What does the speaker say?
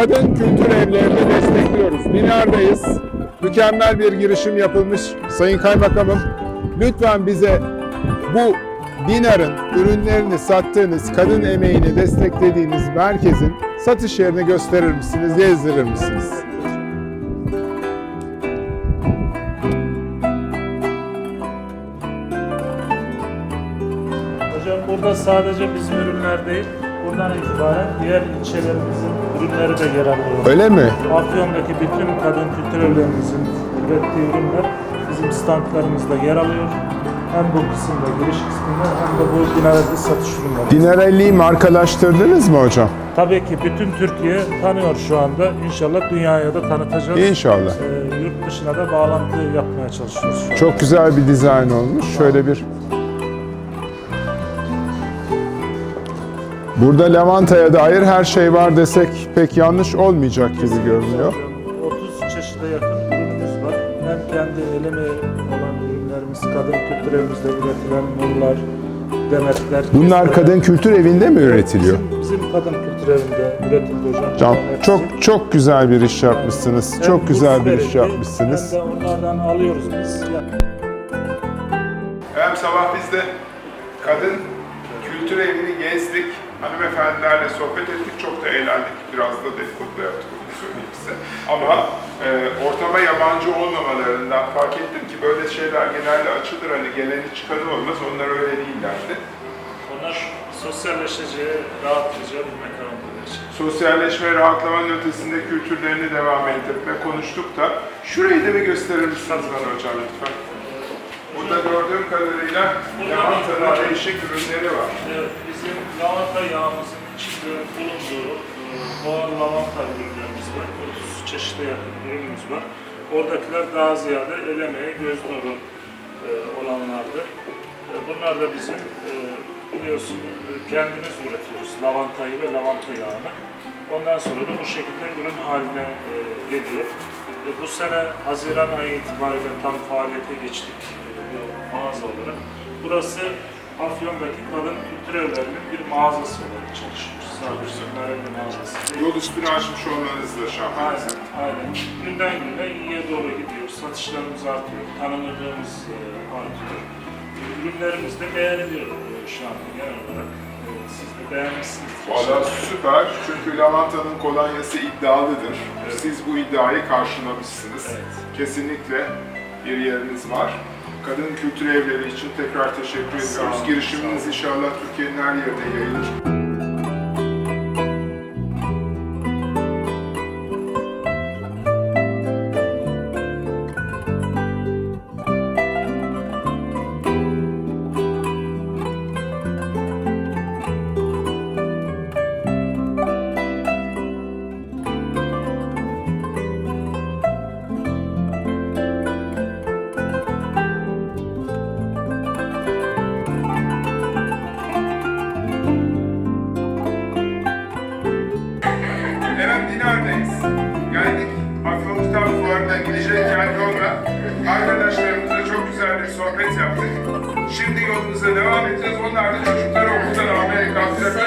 kadın kültür evlerini destekliyoruz. Dinar'dayız. Mükemmel bir girişim yapılmış. Sayın Kaymakamım, lütfen bize bu Dinar'ın ürünlerini sattığınız, kadın emeğini desteklediğiniz merkezin satış yerini gösterir misiniz, gezdirir misiniz? Hocam burada sadece bizim ürünler değil, buradan itibaren diğer ilçelerimizin ürünleri de yer alıyor. Öyle mi? Afyon'daki bütün kadın kültürlerimizin ürettiği ürünler bizim standlarımızda yer alıyor. Hem bu kısımda, giriş kısmında hem de bu binadaki satış ürünleri. Dinarelli'yi markalaştırdınız mı hocam? Tabii ki bütün Türkiye tanıyor şu anda. İnşallah dünyaya da tanıtacağız. İnşallah. Ee, yurt dışına da bağlantı yapmaya çalışıyoruz. Çok güzel bir dizayn olmuş. Şöyle bir Burada lavantaya dair her şey var desek pek yanlış olmayacak gibi görünüyor. 30 çeşide yakın ürünümüz var. Hem kendi el emeği olan ürünlerimiz, kadın kültürlerimizde üretilen mumlar, demetler. Bunlar kadın kültür evinde mi üretiliyor? Bizim, bizim kadın kültür evinde üretildi hocam. Can, Hepsi. çok çok güzel bir iş yapmışsınız. Hem Çok güzel bir iş yapmışsınız. Hem de onlardan alıyoruz biz. Hem sabah biz de kadın kültür evini gezdik. Hanımefendilerle sohbet ettik. Çok da eğlendik. Biraz da dedikodu da yaptık onu söyleyeyim size. Ama e, ortama yabancı olmamalarından fark ettim ki böyle şeyler genelde açılır. Hani geleni çıkanı olmaz. Onlar öyle değillerdi. Onlar sosyalleşeceği, rahatlayacağı bir mekan. Sosyalleşme, rahatlamanın ötesinde kültürlerini devam ettirme konuştuk da. Şurayı da bir gösterir misiniz bana hocam lütfen? Burada gördüğüm kadarıyla lavantada değişik ürünleri var. Evet, bizim lavanta yağımızın içinde bulunduğu e, doğal lavanta ürünlerimiz var. 30 çeşide yakın ürünümüz var. Oradakiler daha ziyade el emeği, göz nuru e, olanlardı. E, bunlar da bizim e, biliyorsun e, kendimiz üretiyoruz lavantayı ve lavanta yağını. Ondan sonra da bu şekilde ürün haline e, geliyor. E, bu sene Haziran ayı itibariyle tam faaliyete geçtik e, mağaza olarak. Burası Afyon'daki kadın kültür evlerinin bir mağazası olarak çalışıyoruz. Sadece bir mağazası. Yol üstünü açmış olmanız da şahane. Aynen, aynen. Günden güne iyiye doğru gidiyor. Satışlarımız artıyor, tanınırlığımız e, artıyor. E, Ürünlerimiz de beğeniliyor e, şu an genel olarak. Siz de beğenmişsiniz. Valla süper çünkü lavantanın kolonyası iddialıdır. Evet. Siz bu iddiayı karşılamışsınız. Evet. Kesinlikle bir yeriniz var. Kadın kültür evleri için tekrar teşekkür ediyoruz. Girişiminiz inşallah Türkiye'nin her yerine yayılır. Evet Dinar'dayız. Geldik Afyon Kitap Fuarı'na gidecekken yolda arkadaşlarımızla çok güzel bir sohbet yaptık. Şimdi yolumuza devam edeceğiz. Onlar da çocukları okuldan almaya kalktı.